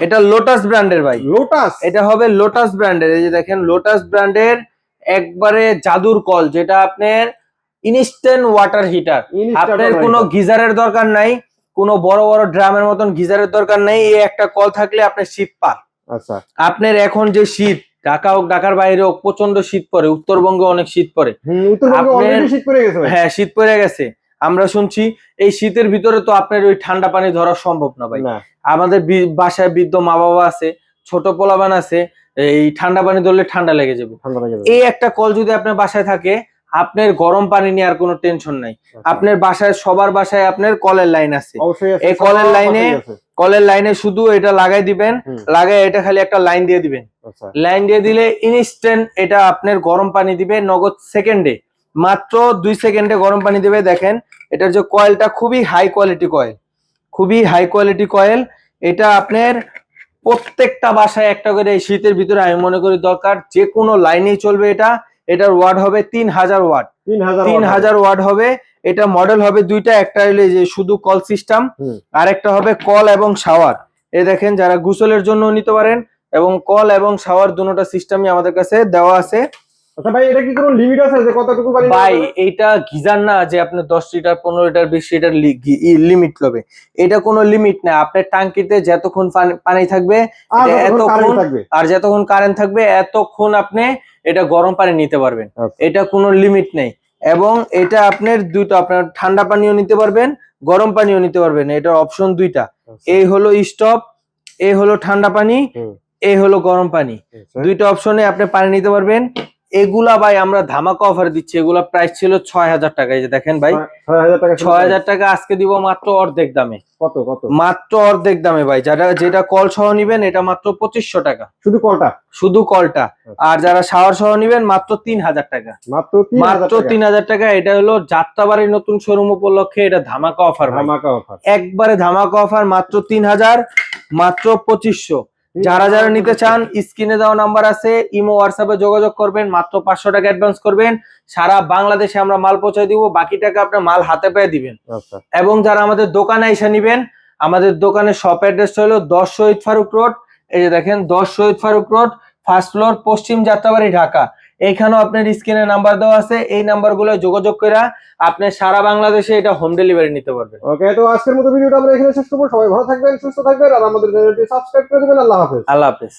এটা লোটাস ব্র্যান্ডের ভাই। লোটাস এটা হবে লোটাস ব্র্যান্ডের এই যে দেখেন লোটাস ব্র্যান্ডের একবারে জাদুর কল যেটা আপনার ইনস্ট্যান্ট ওয়াটার হিটার আপনার কোনো গিজারের দরকার নাই কোনো বড় বড় ড্রামের মতন গিজারের দরকার নাই এই একটা কল থাকলে আপনার শীত পার আচ্ছা। আপনার এখন যে শীত ঢাকা হোক ঢাকার বাইরে হোক প্রচণ্ড শীত পড়ে উত্তরবঙ্গে অনেক শীত পড়ে। হ্যাঁ শীত পড়ে গেছে। আমরা শুনছি এই শীতের ভিতরে তো আপনার ওই ঠান্ডা পানি ধরা সম্ভব না ভাই। আমাদের বাসায় বৃদ্ধ মা বাবা আছে ছোট পোলাবান আছে এই ঠান্ডা পানি ধরলে ঠান্ডা লেগে যাবে। এই একটা কল যদি আপনার বাসায় থাকে আপনার গরম পানি নিয়ে আর কোনো টেনশন নাই। আপনার বাসায় সবার বাসায় আপনার কলের লাইন আছে। এই কলের লাইনে কলের লাইনে শুধু এটা লাগাই দিবেন। লাগাই এটা খালি একটা লাইন দিয়ে দিবেন। আচ্ছা। লাইন দিয়ে দিলে ইনস্ট্যান্ট এটা আপনার গরম পানি দিবে নগদ সেকেন্ডে মাত্র দুই সেকেন্ডে গরম পানি দেবে দেখেন। এটার যে কয়েলটা খুবই হাই কোয়ালিটি কয়েল। খুবই হাই কোয়ালিটি কয়েল। এটা আপনার প্রত্যেকটা বাসায় একটা করে এই শীতের ভিতরে আমি মনে করি দরকার যে কোনো লাইনেই চলবে এটা। এটার ওয়াট হবে তিন হাজার ওয়াট। তিন হাজার ওয়াট হবে। এটা মডেল হবে দুইটা একটা হলো যে শুধু কল সিস্টেম। আর একটা হবে কল এবং শাওয়ার এ দেখেন যারা গোসলের জন্য নিতে পারেন এবং কল এবং শাওয়ার দুটোটা সিস্টেমই আমাদের কাছে দেওয়া আছে। আচ্ছা ভাই এটা কি কোনো লিমিট আছে যে কতটুকু পানি ভাই? এইটা গিজার না যে আপনি দশ লিটার পনেরো লিটার বিশ লিটার লিমিট লবে। এটা কোনো লিমিট না। আপনার টাঙ্কিতে যতক্ষণ পানি- থাকবে এটা এতক্ষণ- আর যতক্ষণ কারেন্ট থাকবে এতক্ষণ আপনি এটা গরম পানি নিতে পারবেন। আচ্ছা। এটা কোনো লিমিট নেই। এবং এটা আপনার দুটো আপনার ঠান্ডা পানিও নিতে পারবেন গরম পানিও নিতে পারবেন। এটার অপশন দুইটা। এই হলো স্টপ এই হলো ঠান্ডা পানি এই হলো গরম পানি। আচ্ছা। দুইটা অপশনে আপনি পানি নিতে পারবেন। এগুলা ভাই আমরা ধামাকা অফার দিচ্ছি। এগুলা প্রাইস ছিল ছয় হাজার টাকা। এই যে দেখেন ভাই ছয় হাজার টাকা আজকে দিব মাত্র অর্ধেক দামে। কত কত? মাত্র অর্ধেক দামে ভাই। যারা যেটা কল সহ নিবেন এটা মাত্র পঁচিশশো টাকা। শুধু কলটা শুধু কলটা আর যারা শাওয়ার সহ নিবেন মাত্র তিন হাজার টাকা। মাত্র মাত্র তিন হাজার টাকা। এটা হলো যাত্রাবাড়ির নতুন শোরুম উপলক্ষে এটা ধামাকা অফার ধামাকা অফার একবারে ধামাকা অফার মাত্র তিন হাজার মাত্র পঁচিশশো। যারা যারা নিতে চান স্ক্রিনে দেওয়া নাম্বার আছে ইমো হোয়াটসঅ্যাপে যোগাযোগ করবেন মাত্র পাঁচশো টাকা অ্যাডভান্স করবেন। সারা বাংলাদেশে আমরা মাল পৌঁছে দিব বাকি টাকা আপনার মাল হাতে পেয়ে দিবেন। আচ্ছা। এবং যারা আমাদের দোকানে এসে নিবেন আমাদের দোকানের শপ অ্যাড্রেস হলো দশ শহীদ ফারুক রোড। এই যে দেখেন দশ Shahid Faruk road first floor পশ্চিম যাত্রাবাড়ি ঢাকা। এইখানেও আপনার স্ক্রিনে নাম্বার দেওয়া আছে। এই নাম্বারগুলো যোগাযোগ করে আপনি সারা বাংলাদেশে এটা হোম ডেলিভারি নিতে পারবেন। ওকে তো আজকের মতো ভিডিওটা আমরা এখানে শেষ করব। সবাই ভালো থাকবেন সুস্থ থাকবেন আর আমাদের চ্যানেলটি সাবস্ক্রাইব করে দেবেন। আল্লাহ হাফেজ। আল্লাহ হাফেজ।